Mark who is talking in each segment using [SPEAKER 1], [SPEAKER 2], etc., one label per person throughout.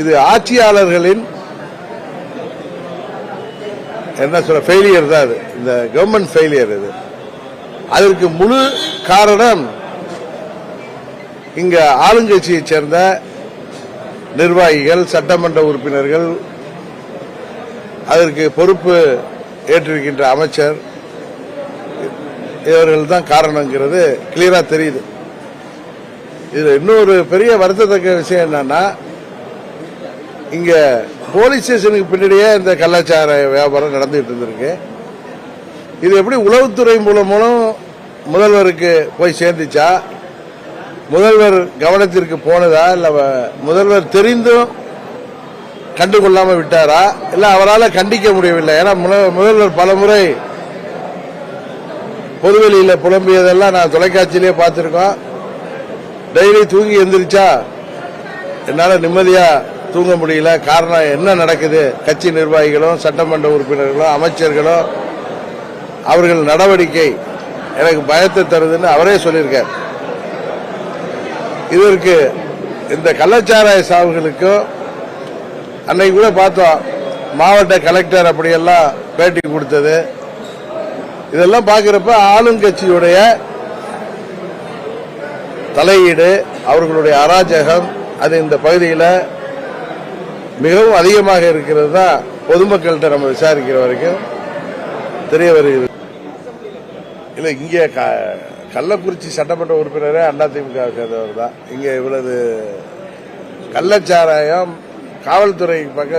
[SPEAKER 1] இது ஆட்சியாளர்களின் என்ன சொல்ற ஃபெயிலியர் தான் இது இந்த கவர்மெண்ட் ஃபெயிலியர் இது. அதற்கு முழு காரணம் இங்க ஆளுங்கட்சியைச் சேர்ந்த நிர்வாகிகள் சட்டமன்ற உறுப்பினர்கள் அதற்கு பொறுப்பு ஏற்றிருக்கின்ற அமைச்சர் இவர்கள் தான் காரணங்கிறது. கிளியரா தெரியுது. இதுல இன்னொரு பெரிய வருத்தத்தக்க விஷயம் என்னன்னா இங்கே போலீஸ் ஸ்டேஷனுக்கு பின்னாடியே இந்த கலாச்சார வியாபாரம் நடந்துகிட்டு இருந்திருக்கு. இது எப்படி உளவுத்துறை மூலம் மூலம் முதல்வருக்கு போய் சேர்ந்துச்சா? முதல்வர் கவனத்திற்கு போனதா? இல்லை முதல்வர் தெரிந்தும் கண்டுகொள்ளாமல் விட்டாரா? இல்லை அவரால் கண்டிக்க முடியவில்லை? ஏன்னா முன- முதல்வர் பலமுறை பொதுவெளியில் புலம்பியதெல்லாம் நான் தொலைக்காட்சியிலே பார்த்துருக்கோம். டெய்லி தூங்கி எந்திரிச்சா என்னால் நிம்மதியாக தூங்க முடியல. காரணம் என்ன நடக்குது? கட்சி நிர்வாகிகளும் சட்டமன்ற உறுப்பினர்களும் அமைச்சர்களும் அவர்கள் நடவடிக்கை எனக்கு பயத்தை தருதுன்னு அவரே சொல்லியிருக்கார். இதற்கு இந்த கள்ளச்சாராய சாவுகளுக்கும் அன்னைக்கு கூட பார்த்தோம் மாவட்ட கலெக்டர் அப்படியெல்லாம் பேட்டி கொடுத்தது. இதெல்லாம் பார்க்கிறப்ப ஆளுங்கட்சியுடைய தலையீடு அவர்களுடைய அராஜகம் அது இந்த பகுதியில் மிகவும் அதிகமாக இருக்கிறது தான் பொதுமக்கள்கிட்ட நம்ம விசாரிக்கிற வரைக்கும் தெரிய வருகிறது. இல்லை இங்கே க கள்ளக்குறிச்சி சட்டமன்ற உறுப்பினரே அதிமுக சேர்ந்தவர் தான். இங்கே இவ்வளவு கள்ளச்சாராயம் காவல்துறை பக்க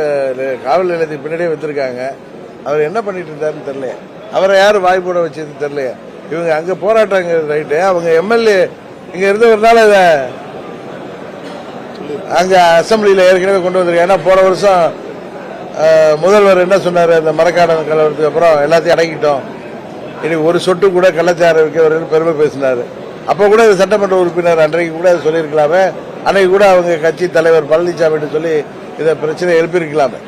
[SPEAKER 1] காவல் நிலையத்துக்கு பின்னாடியே வச்சிருக்காங்க அவர் என்ன பண்ணிட்டு இருந்தாருன்னு தெரியல அவரை யாரும் வாய்ப்போட வச்சது தெரியல இவங்க அங்க போராட்டங்கிறது ரைட்டு. அவங்க எம்எல்ஏ இங்க இருந்தவர்னால இதை அங்கே அசம்பிளியில் ஏற்கனவே கொண்டு வந்திருக்காங்க ஏன்னா போன வருஷம் முதல்வர் என்ன சொன்னார்? அந்த மரக்காடன் கலவரத்துக்கு அப்புறம் எல்லாத்தையும் அடக்கிட்டோம். இனி ஒரு சொட்டு கூட கள்ளச்சாரம் வைக்கவர்கள் பெருமை பேசினார். அப்போ கூட இந்த சட்டமன்ற உறுப்பினர் அன்றைக்கு கூட அதை சொல்லியிருக்கலாமே. அன்றைக்கு கூட அவங்க கட்சி தலைவர் பழனிசாமின்னு சொல்லி இதை பிரச்சனை எழுப்பியிருக்கலாமே.